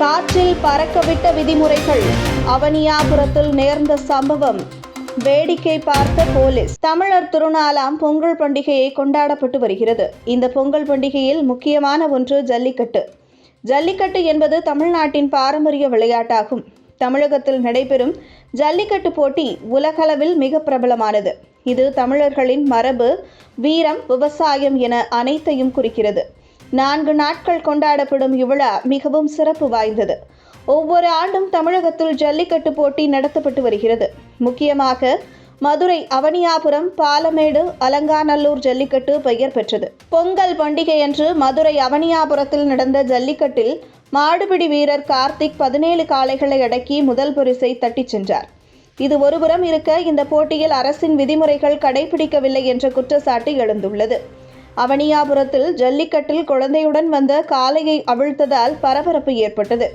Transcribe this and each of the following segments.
காற்றில் பறக்கவிட்ட விதிமுறைகள். அவனியாபுரத்தில் நேர்ந்த சம்பவம். வேடிக்கை பார்த்த போலீஸ். தமிழர் திருநாளாம் பொங்கல் பண்டிகையை கொண்டாடப்பட்டு வருகிறது. இந்த பொங்கல் பண்டிகையில் முக்கியமான ஒன்று ஜல்லிக்கட்டு. ஜல்லிக்கட்டு என்பது தமிழ்நாட்டின் பாரம்பரிய விளையாட்டாகும். தமிழகத்தில் நடைபெறும் ஜல்லிக்கட்டு போட்டி உலகளவில் மிக பிரபலமானது. இது தமிழர்களின் மரபு வீரம் விவசாயம் என அனைத்தையும் குறிக்கிறது. நான்கு நாட்கள் கொண்டாடப்படும் இவ்விழா மிகவும் சிறப்பு வாய்ந்தது. ஒவ்வொரு ஆண்டும் தமிழகத்தில் ஜல்லிக்கட்டு போட்டி நடத்தப்பட்டு வருகிறது. முக்கியமாக மதுரை அவனியாபுரம் பாலமேடு அலங்காநல்லூர் ஜல்லிக்கட்டு பெயர் பெற்றது. பொங்கல் பண்டிகையன்று மதுரை அவனியாபுரத்தில் நடந்த ஜல்லிக்கட்டில் மாடுபிடி வீரர் கார்த்திக் பதினேழு காளைகளை அடக்கி முதல் பரிசை தட்டிச் சென்றார். இது ஒருபுறம் இருக்க இந்த போட்டியில் அரசின் விதிமுறைகள் கடைபிடிக்கவில்லை என்ற குற்றச்சாட்டு எழுந்துள்ளது. அவனியாபுரத்தில் ஜல்லிக்கட்டில் குழந்தையுடன் வந்த காளையை அவிழ்த்ததால் பரபரப்பு ஏற்பட்டது.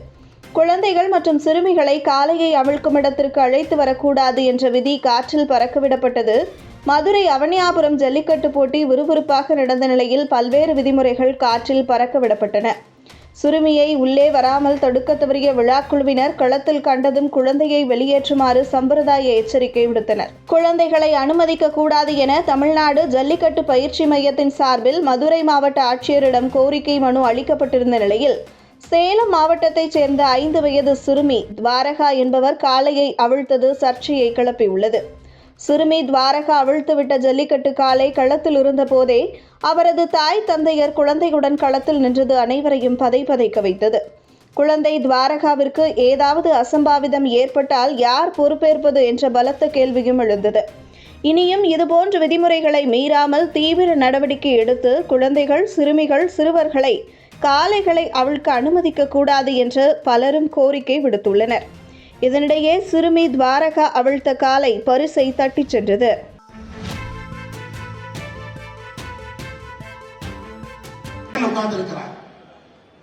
குழந்தைகள் மற்றும் சிறுமிகளை காளையை அவிழ்க்கும் இடத்திற்கு அழைத்து வரக்கூடாது என்ற விதி காற்றில் பறக்கவிடப்பட்டது. மதுரை அவனியாபுரம் ஜல்லிக்கட்டு போட்டி விறுவிறுப்பாக நடந்த நிலையில் பல்வேறு விதிமுறைகள் காற்றில் பறக்கவிடப்பட்டன. சிறுமியை உள்ளே வராமல் தடுக்க தவறிய விழாக்குழுவினர் களத்தில் கண்டதும் குழந்தையை வெளியேற்றுமாறு சம்பிரதாய எச்சரிக்கை விடுத்தனர். குழந்தைகளை அனுமதிக்க கூடாது என தமிழ்நாடு ஜல்லிக்கட்டு பயிற்சி மையத்தின் சார்பில் மதுரை மாவட்ட ஆட்சியரிடம் கோரிக்கை மனு அளிக்கப்பட்டிருந்த நிலையில் சேலம் மாவட்டத்தைச் சேர்ந்த ஐந்து வயது சிறுமி துவாரகா என்பவர் காளையை அவிழ்த்தது சர்ச்சையை கிளப்பியுள்ளது. சிறுமி துவாரகா அவிழ்த்துவிட்ட ஜல்லிக்கட்டு காலை களத்தில் இருந்தபோதே அவரது தாய் தந்தையர் குழந்தையுடன் களத்தில் நின்றது அனைவரையும் பதை பதைக்க வைத்தது. குழந்தை துவாரகாவிற்கு ஏதாவது அசம்பாவிதம் ஏற்பட்டால் யார் பொறுப்பேற்பது என்ற பலத்த கேள்வியும் எழுந்தது. இனியும் இதுபோன்ற விதிமுறைகளை மீறாமல் தீவிர நடவடிக்கை எடுத்து குழந்தைகள் சிறுமிகள் சிறுவர்களை காளைகளை அவிழ்க்க அனுமதிக்க கூடாது என்று பலரும் கோரிக்கை விடுத்துள்ளனர். இதனிடையே சிறுமி துவாரகா அவிழ்த்த காலை பரிசை தட்டிச் சென்றது.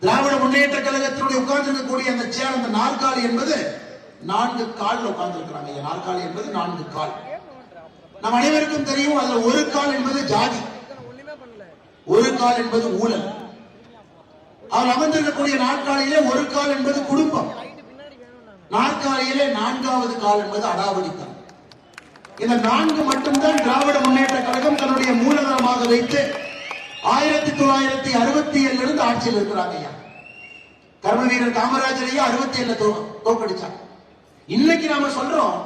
திராவிட முன்னேற்ற கழகத்தினுடைய உட்கார்ந்திருக்கக்கூடிய அந்த சேர் அந்த நாற்காலி என்பது நான்கு கால் உட்கார்ந்திருக்கிறாங்க. நாற்காலி என்பது நான்கு கால். நம் அனைவருக்கும் தெரியும் அதுல ஒரு கால் என்பது ஜாதி. ஒரு கால் என்பது ஊழல். அவர் அமர்ந்திருக்கக்கூடிய நாற்காலியிலே ஒரு கால் என்பது குடும்பம். நாற்காலியிலே நான்காவது கால் என்பது அடாவடித்தான் இந்த நான்கு மட்டும்தான் திராவிட முன்னேற்ற கழகம் தன்னுடைய மூலதனமாக வைத்து ஆயிரத்தி தொள்ளாயிரத்தி அறுபத்தி ஏழுல இருந்து ஆட்சியில் இருக்கிறாங்க ஐயா. கர்ம வீரர் காமராஜர் ஐயா அறுபத்தி ஏழுல தோக்கடிச்சாங்க இன்னைக்கு நாம சொல்றோம்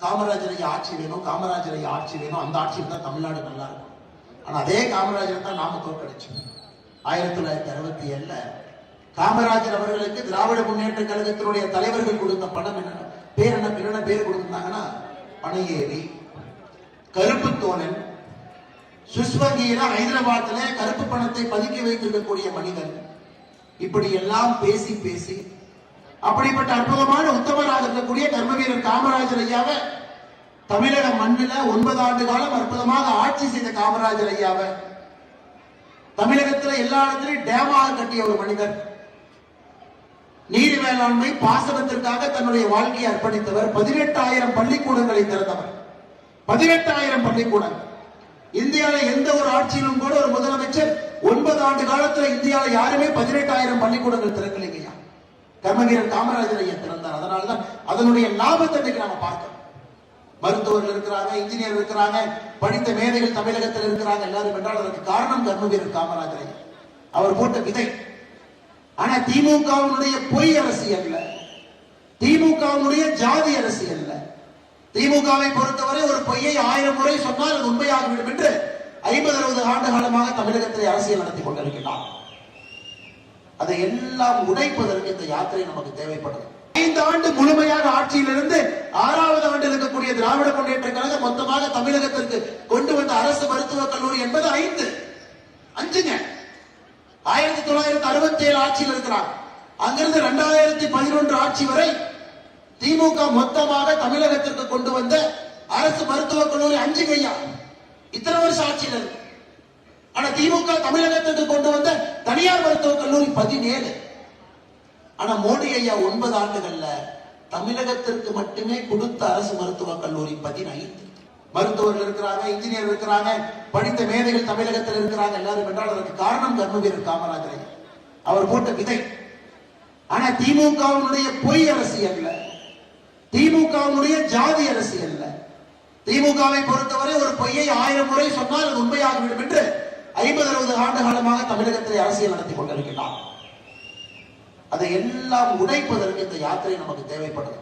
காமராஜர் ஐயா ஆட்சி வேணும் காமராஜர் ஐயா ஆட்சி வேணும் அந்த ஆட்சியில் தான் தமிழ்நாடு நல்லா இருக்கும். ஆனா அதே காமராஜர் தான் நாம தோற்கடிச்சோம். ஆயிரத்தி தொள்ளாயிரத்தி அறுபத்தி ஏழுல காமராஜர் அவர்களுக்கு திராவிட முன்னேற்ற கழகத்தினுடைய தலைவர்கள் கொடுத்த பணம் என்ன? பேர் என்ன? பேர் என்ன பேர் கொடுத்திருந்தாங்கன்னா பனையேறி கருப்பு தோழன் சுவிஸ் வங்கியில ஹைதராபாத்ல கருப்பு பணத்தை பதுக்கி வைத்திருக்கக்கூடிய மனிதன். இப்படி எல்லாம் பேசி பேசி அப்படிப்பட்ட அற்புதமான உத்தமராக இருக்கக்கூடிய கர்மவீரர் காமராஜர் ஐயாவை தமிழக மண்ணில ஒன்பது ஆண்டு காலம் அற்புதமாக ஆட்சி செய்த காமராஜர் ஐயாவை தமிழகத்துல எல்லா இடத்துலயும் டேமாக கட்டிய ஒரு மனிதர். மேலாண்மை பாசனத்திற்காக தன்னுடைய வாழ்க்கையை அர்ப்பணித்தவர். பதினெட்டாயிரம் பள்ளிக்கூடங்களை திறந்தவர். பதினெட்டாயிரம் பள்ளிக்கூடங்கள். இந்தியாவில் எந்த ஒரு ஆட்சியிலும் கூட ஒரு முதலமைச்சர் ஒன்பது ஆண்டு காலத்துல இந்தியாவில் யாருமே பதினெட்டாயிரம் பள்ளிக்கூடங்கள் திறக்கலைங்கய்யா. கர்மவீரர் காமராஜர் ஐயா திறந்தார். அதனாலதான் அதனுடைய லாபத்தை இன்னைக்கு நாம பார்க்கிறோம் மருத்துவர்கள் இருக்கிறாங்க இன்ஜினியர் இருக்கிறாங்க படித்த மேதைகள் தமிழகத்தில் இருக்கிறாங்க. எல்லாரும் என்றால் அதற்கு காரணம் கர்மவீரர் காமராஜர் ஐயா. அவர் போட்ட விதை. ஆனா திமுகவினுடைய பொய் அரசியல்ல திமுகவினுடைய ஜாதி அரசியல்ல திமுகவை பொறுத்தவரை ஒரு பொய்யை ஆயிரம் முறை சொன்னால் அது உண்மையாகிவிடும் என்று ஐம்பது அறுபது ஆண்டு காலமாக தமிழகத்திலே அரசியல் நடத்தி கொண்டிருக்கிறார் அதை எல்லாம் உடைப்பதற்கு இந்த யாத்திரை நமக்கு தேவைப்படுது. ஐந்து ஆண்டு முழுமையாக ஆட்சியிலிருந்து ஆறாவது ஆண்டு இருக்கக்கூடிய திராவிட முன்னேற்ற கழகம் மொத்தமாக தமிழகத்திற்கு கொண்டு வந்த அரசு மருத்துவக் கல்லூரி என்பது ஐந்து. அஞ்சுங்க. ஆயிரத்தி தொள்ளாயிரத்தி அறுபத்தி ஏழு ஆட்சியில் இருக்கிறார். அங்கிருந்து இரண்டாயிரத்தி பதினொன்று ஆட்சி வரை திமுக மொத்தமாக தமிழகத்திற்கு கொண்டு வந்த அரசு மருத்துவக் கல்லூரி அஞ்சு கையா. இத்தனை வருஷம் ஆட்சியில் இருக்கு. ஆனா திமுக தமிழகத்திற்கு கொண்டு வந்த தனியார் மருத்துவக் கல்லூரி பதினேழு. ஆனா மோடி ஐயா ஒன்பது ஆண்டுகள்ல தமிழகத்திற்கு மட்டுமே கொடுத்த அரசு மருத்துவக் கல்லூரி பதினைந்து. மருத்துவர்கள் இருக்கிறாங்க இன்ஜினியர் இருக்கிறாங்க படித்த மேதைகள் தமிழகத்தில் இருக்கிறாங்க எல்லாரும் என்றால் அதற்கு காரணம் கர்மவீரர் காமராஜர். அவர் போட்ட விதை. ஆனா திமுகவினுடைய பொய் அரசியல்ல திமுகவினுடைய ஜாதி அரசியல்ல திமுகவை பொறுத்தவரை ஒரு பொய்யை ஆயிரம் முறை சொன்னால் அது உண்மையாகிவிடும் என்று ஐம்பது அறுபது ஆண்டு காலமாக தமிழகத்திலே அரசியல் நடத்தி கொண்டிருக்கிறார். அதை எல்லாம் உடைப்பதற்கு இந்த யாத்திரை நமக்கு தேவைப்படுது.